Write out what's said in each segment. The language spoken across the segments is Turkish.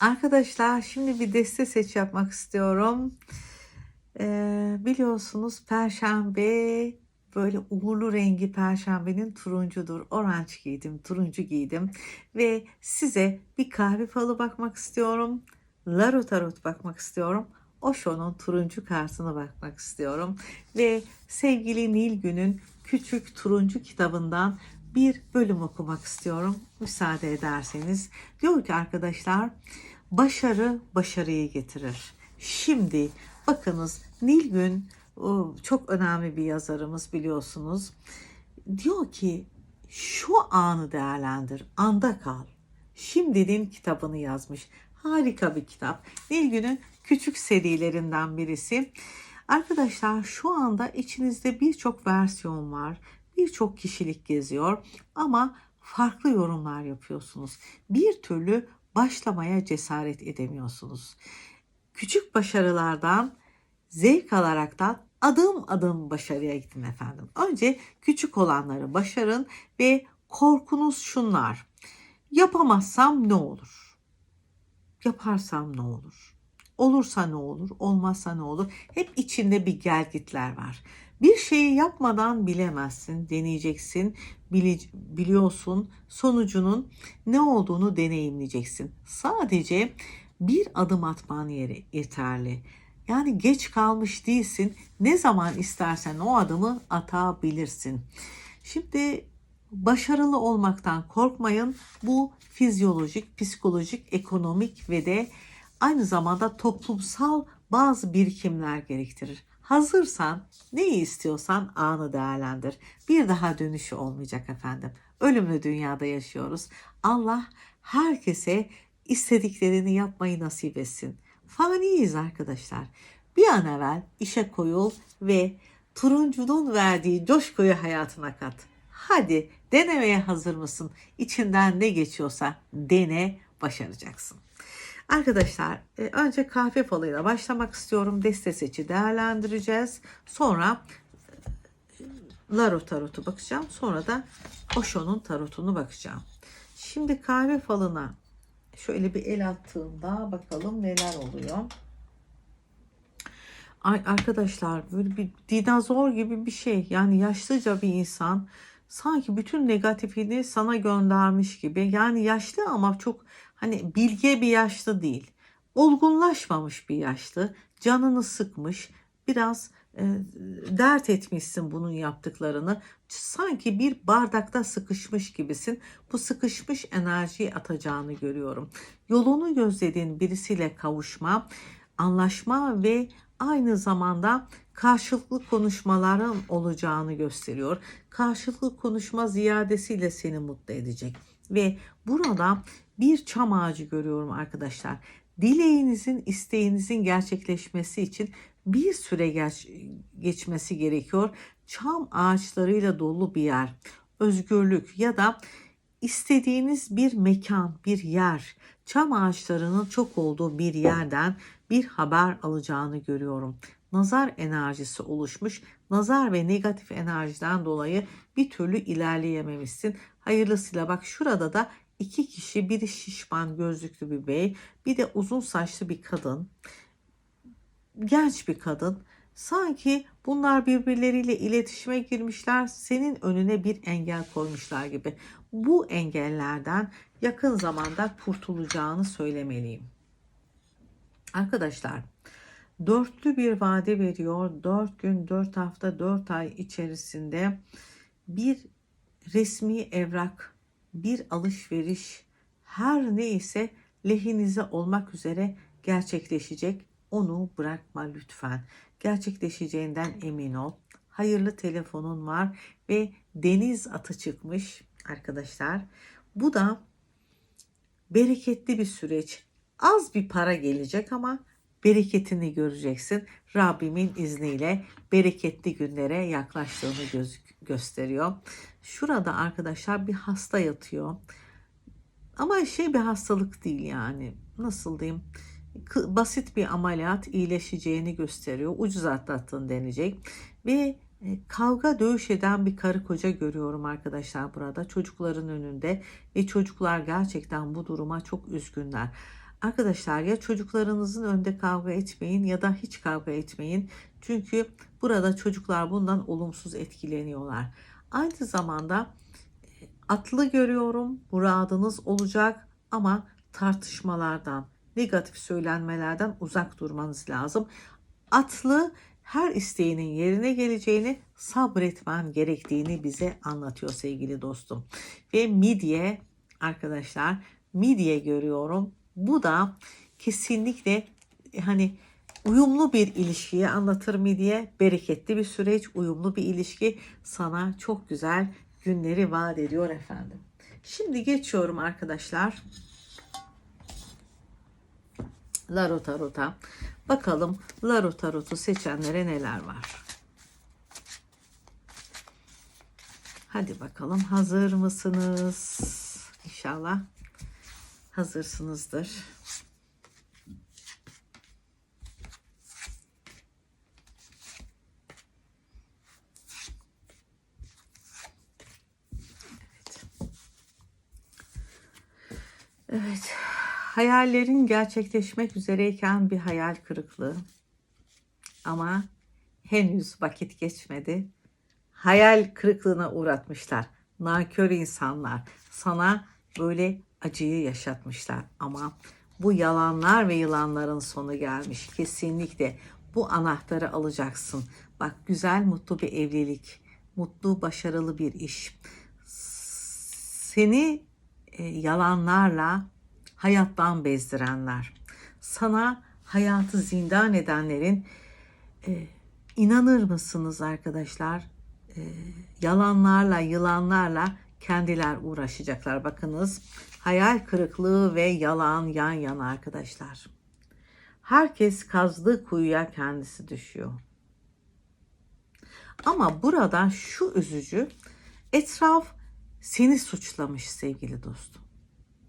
Arkadaşlar şimdi bir deste seç yapmak istiyorum. Ee, biliyorsunuz perşembe böyle uğurlu rengi perşembenin turuncudur. Orange giydim, turuncu giydim ve size bir kahve falı bakmak istiyorum. Laro tarot bakmak istiyorum. Osho'nun turuncu kartına bakmak istiyorum. Ve sevgili Nilgün'ün küçük turuncu kitabından bir bölüm okumak istiyorum. Müsaade ederseniz. Diyor ki arkadaşlar başarı başarıyı getirir. Şimdi bakınız Nilgün çok önemli bir yazarımız biliyorsunuz. Diyor ki şu anı değerlendir, anda kal. Şimdinin kitabını yazmış. Harika bir kitap. Nilgün'ün küçük serilerinden birisi. Arkadaşlar şu anda içinizde birçok versiyon var. Birçok kişilik geziyor ama farklı yorumlar yapıyorsunuz. Bir türlü başlamaya cesaret edemiyorsunuz. Küçük başarılardan zevk alaraktan adım adım başarıya gidin efendim. Önce küçük olanları başarın ve korkunuz şunlar. Yapamazsam ne olur? Yaparsam ne olur? Olursa ne olur? Olmazsa ne olur? Hep içinde bir gelgitler var. Bir şeyi yapmadan bilemezsin, deneyeceksin, bili- biliyorsun, sonucunun ne olduğunu deneyimleyeceksin. Sadece bir adım atman yeri yeterli. Yani geç kalmış değilsin. Ne zaman istersen o adımı atabilirsin. Şimdi başarılı olmaktan korkmayın. Bu fizyolojik, psikolojik, ekonomik ve de aynı zamanda toplumsal bazı birikimler gerektirir. Hazırsan neyi istiyorsan anı değerlendir. Bir daha dönüşü olmayacak efendim. Ölümlü dünyada yaşıyoruz. Allah herkese istediklerini yapmayı nasip etsin. Faniyiz arkadaşlar. Bir an evvel işe koyul ve turuncunun verdiği coşkuyu hayatına kat. Hadi denemeye hazır mısın? İçinden ne geçiyorsa dene başaracaksın. Arkadaşlar e, önce kahve falıyla başlamak istiyorum. Deste seçi değerlendireceğiz. Sonra e, Laro tarotu bakacağım. Sonra da Osho'nun tarotunu bakacağım. Şimdi kahve falına şöyle bir el attığımda bakalım neler oluyor. Ay arkadaşlar böyle bir dinozor gibi bir şey. Yani yaşlıca bir insan sanki bütün negatifini sana göndermiş gibi. Yani yaşlı ama çok hani bilge bir yaşlı değil. Olgunlaşmamış bir yaşlı. Canını sıkmış. Biraz e, dert etmişsin bunun yaptıklarını. Sanki bir bardakta sıkışmış gibisin. Bu sıkışmış enerjiyi atacağını görüyorum. Yolunu gözlediğin birisiyle kavuşma, anlaşma ve aynı zamanda karşılıklı konuşmaların olacağını gösteriyor. Karşılıklı konuşma ziyadesiyle seni mutlu edecek. Ve burada bir çam ağacı görüyorum arkadaşlar. Dileğinizin, isteğinizin gerçekleşmesi için bir süre geç, geçmesi gerekiyor. Çam ağaçlarıyla dolu bir yer, özgürlük ya da istediğiniz bir mekan, bir yer, çam ağaçlarının çok olduğu bir yerden bir haber alacağını görüyorum. Nazar enerjisi oluşmuş. Nazar ve negatif enerjiden dolayı bir türlü ilerleyememişsin. Hayırlısıyla bak şurada da iki kişi, biri şişman gözlüklü bir bey, bir de uzun saçlı bir kadın. Genç bir kadın. Sanki bunlar birbirleriyle iletişime girmişler, senin önüne bir engel koymuşlar gibi. Bu engellerden yakın zamanda kurtulacağını söylemeliyim. Arkadaşlar, dörtlü bir vade veriyor. Dört gün, dört hafta, dört ay içerisinde bir resmi evrak, bir alışveriş, her neyse lehinize olmak üzere gerçekleşecek. Onu bırakma lütfen. Gerçekleşeceğinden emin ol. Hayırlı telefonun var ve deniz atı çıkmış arkadaşlar. Bu da bereketli bir süreç. Az bir para gelecek ama bereketini göreceksin. Rabbimin izniyle bereketli günlere yaklaştığını göz gösteriyor. Şurada arkadaşlar bir hasta yatıyor. Ama şey bir hastalık değil yani. Nasıl diyeyim? Basit bir ameliyat iyileşeceğini gösteriyor. Ucuz atlattın denecek. Ve e, kavga dövüş eden bir karı koca görüyorum arkadaşlar burada çocukların önünde ve çocuklar gerçekten bu duruma çok üzgünler. Arkadaşlar ya çocuklarınızın önünde kavga etmeyin ya da hiç kavga etmeyin. Çünkü burada çocuklar bundan olumsuz etkileniyorlar. Aynı zamanda e, atlı görüyorum. Muradınız olacak ama tartışmalardan, negatif söylenmelerden uzak durmanız lazım. Atlı her isteğinin yerine geleceğini sabretmen gerektiğini bize anlatıyor sevgili dostum. Ve midye arkadaşlar midye görüyorum. Bu da kesinlikle hani uyumlu bir ilişkiyi anlatır midye. Bereketli bir süreç, uyumlu bir ilişki sana çok güzel günleri vaat ediyor efendim. Şimdi geçiyorum arkadaşlar. Laro Tarot'a. Bakalım Laro Tarot'u seçenlere neler var. Hadi bakalım hazır mısınız? İnşallah hazırsınızdır. Evet. Evet. Hayallerin gerçekleşmek üzereyken bir hayal kırıklığı. Ama henüz vakit geçmedi. Hayal kırıklığına uğratmışlar. Nankör insanlar sana böyle acıyı yaşatmışlar. Ama bu yalanlar ve yılanların sonu gelmiş. Kesinlikle bu anahtarı alacaksın. Bak güzel, mutlu bir evlilik, mutlu, başarılı bir iş. Seni e, yalanlarla hayattan bezdirenler, sana hayatı zindan edenlerin e, inanır mısınız arkadaşlar? E, yalanlarla, yılanlarla kendiler uğraşacaklar. Bakınız hayal kırıklığı ve yalan yan yana arkadaşlar. Herkes kazdığı kuyuya kendisi düşüyor. Ama burada şu üzücü etraf seni suçlamış sevgili dostum.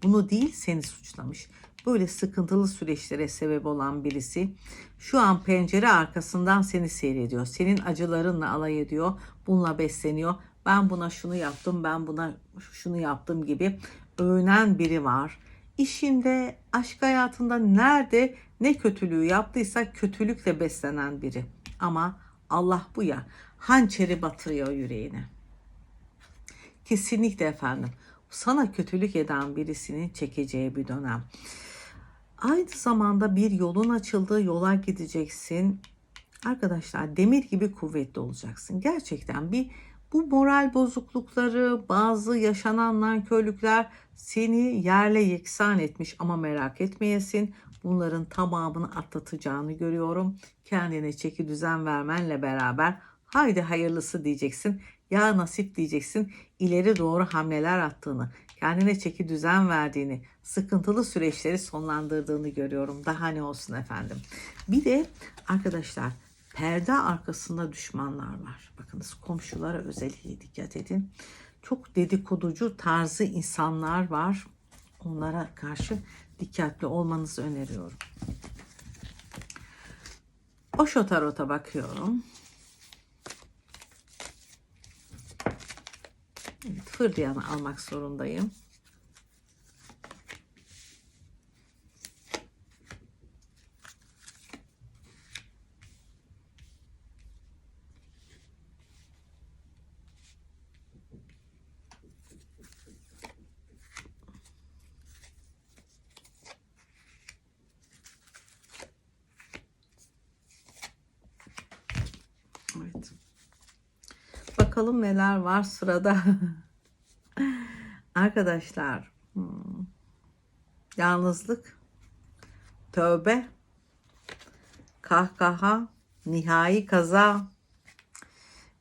Bunu değil seni suçlamış. Böyle sıkıntılı süreçlere sebep olan birisi şu an pencere arkasından seni seyrediyor. Senin acılarınla alay ediyor. Bununla besleniyor. Ben buna şunu yaptım, ben buna şunu yaptım gibi övünen biri var. İşinde, aşk hayatında nerede ne kötülüğü yaptıysa kötülükle beslenen biri. Ama Allah bu ya hançeri batırıyor yüreğine. Kesinlikle efendim sana kötülük eden birisinin çekeceği bir dönem. Aynı zamanda bir yolun açıldığı yola gideceksin. Arkadaşlar demir gibi kuvvetli olacaksın. Gerçekten bir bu moral bozuklukları, bazı yaşanan nankörlükler seni yerle yeksan etmiş ama merak etmeyesin. Bunların tamamını atlatacağını görüyorum. Kendine çeki düzen vermenle beraber haydi hayırlısı diyeceksin. Ya nasip diyeceksin. İleri doğru hamleler attığını, kendine çeki düzen verdiğini, sıkıntılı süreçleri sonlandırdığını görüyorum. Daha ne olsun efendim. Bir de arkadaşlar perde arkasında düşmanlar var. Bakınız komşulara özellikle dikkat edin. Çok dedikoducu tarzı insanlar var. Onlara karşı dikkatli olmanızı öneriyorum. Osho Tarot'a bakıyorum. Evet, fırlayanı almak zorundayım. Evet. Bakalım neler var sırada. Arkadaşlar, hmm, yalnızlık, tövbe, kahkaha, nihai kaza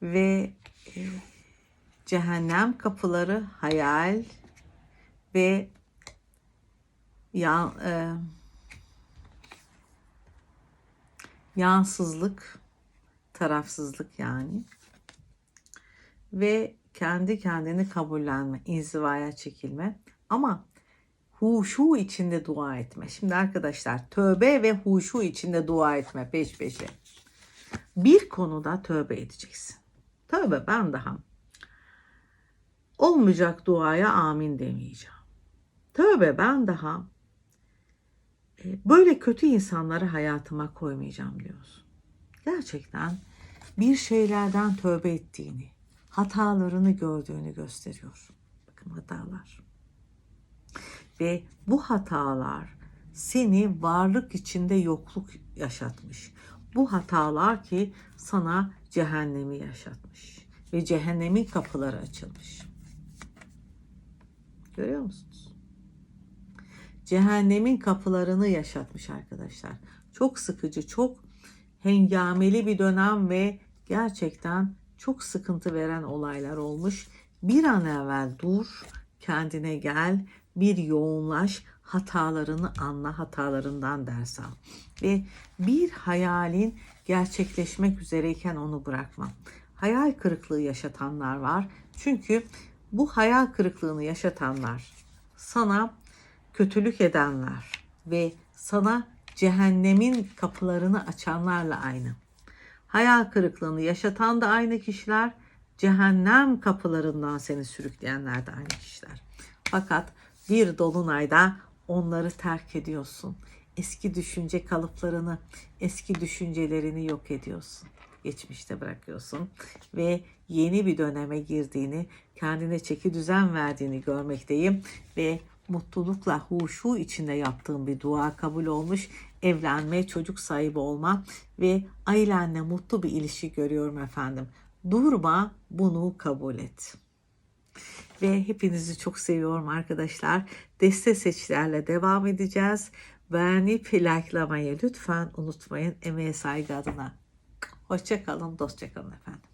ve e, cehennem kapıları, hayal ve yan, e, yansızlık, tarafsızlık yani ve kendi kendini kabullenme, inzivaya çekilme ama huşu içinde dua etme. Şimdi arkadaşlar tövbe ve huşu içinde dua etme peş peşe. Bir konuda tövbe edeceksin. Tövbe ben daha olmayacak duaya amin demeyeceğim. Tövbe ben daha E, Böyle kötü insanları hayatıma koymayacağım diyorsun. Gerçekten bir şeylerden tövbe ettiğini, hatalarını gördüğünü gösteriyor. Bakın hatalar. Ve bu hatalar seni varlık içinde yokluk yaşatmış. Bu hatalar ki sana cehennemi yaşatmış ve cehennemin kapıları açılmış. Görüyor musunuz? Cehennemin kapılarını yaşatmış arkadaşlar. Çok sıkıcı, çok hengameli bir dönem ve gerçekten çok sıkıntı veren olaylar olmuş. Bir an evvel dur, kendine gel, bir yoğunlaş, hatalarını anla, hatalarından ders al. Ve bir hayalin gerçekleşmek üzereyken onu bırakma. Hayal kırıklığı yaşatanlar var. Çünkü bu hayal kırıklığını yaşatanlar sana kötülük edenler ve sana cehennemin kapılarını açanlarla aynı. Hayal kırıklığını yaşatan da aynı kişiler, cehennem kapılarından seni sürükleyenler de aynı kişiler. Fakat bir dolunayda onları terk ediyorsun. Eski düşünce kalıplarını, eski düşüncelerini yok ediyorsun. Geçmişte bırakıyorsun ve yeni bir döneme girdiğini, kendine çeki düzen verdiğini görmekteyim ve mutlulukla huşu içinde yaptığım bir dua kabul olmuş. Evlenme, çocuk sahibi olma ve ailenle mutlu bir ilişki görüyorum efendim. Durma, bunu kabul et. Ve hepinizi çok seviyorum arkadaşlar. Deste seçkilerle devam edeceğiz. Beğenip likelamayı lütfen unutmayın emeğe saygı adına. Hoşçakalın, dostça kalın efendim.